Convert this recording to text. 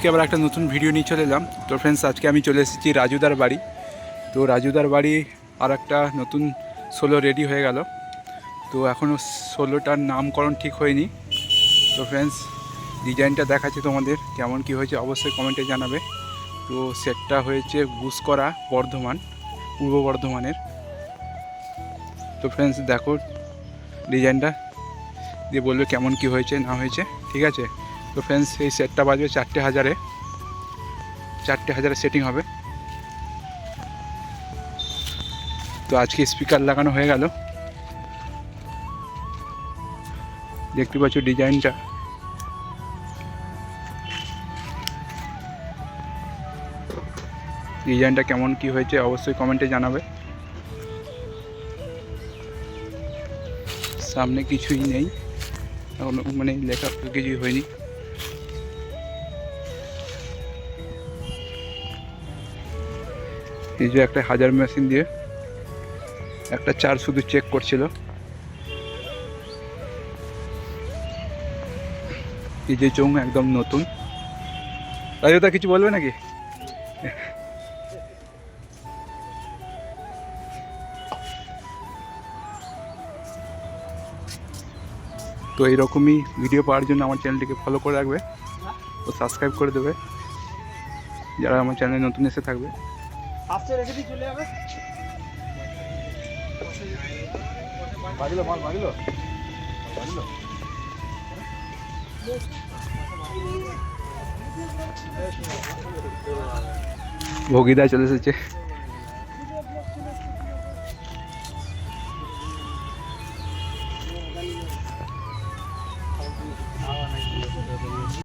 আজকে আবার একটা নতুন ভিডিও নিয়ে চলে এলাম। তো ফ্রেন্ডস আজকে আমি চলে এসেছি রাজুদার বাড়ি। তো রাজুদার বাড়ি আর একটা নতুন সোলো রেডি হয়ে গেল। তো এখনও সোলোটার নামকরণ ঠিক হয়নি। তো ফ্রেন্ডস ডিজাইনটা দেখাচ্ছি তোমাদের, কেমন কি হয়েছে অবশ্যই কমেন্টে জানাবে। তো সেটটা হয়েছে গুসকরা বর্ধমান, পূর্ব বর্ধমানের। তো ফ্রেন্ডস দেখো ডিজাইনটা দিয়ে বলবে কেমন কি হয়েছে, না হয়েছে, ঠিক আছে? তো ফ্রেন্ডস এই সেটটা বাজবে চারটে হাজারে। চারটে হাজারে সেটিং হবে। তো আজকে স্পিকার লাগানো হয়ে গেল। দেখতে পাচ্ছ ডিজাইনটা। ডিজাইনটা কেমন কি হয়েছে অবশ্যই কমেন্টে জানাবে। সামনে কিছুই নেই। মানে লেখা কিছুই হয়নি। এই যে একটা হাজার মেশিন দিয়ে একটা চার শুধু চেক করছিল। এই যে চোং একদম নতুন। রাজুদা, কিছু বলবে নাকি? তো এইরকমই ভিডিও পাওয়ার জন্য আমার চ্যানেলটিকে ফলো করে রাখবে। ও সাবস্ক্রাইব করে দেবে। যারা আমার চ্যানেলে নতুন এসে থাকবে। ফার্স্টে রেখে দিয়ে চলে যাবে। বাজিলো মাল বাজিলো। বাজিলো। ভোগিদা চলে এসেছে।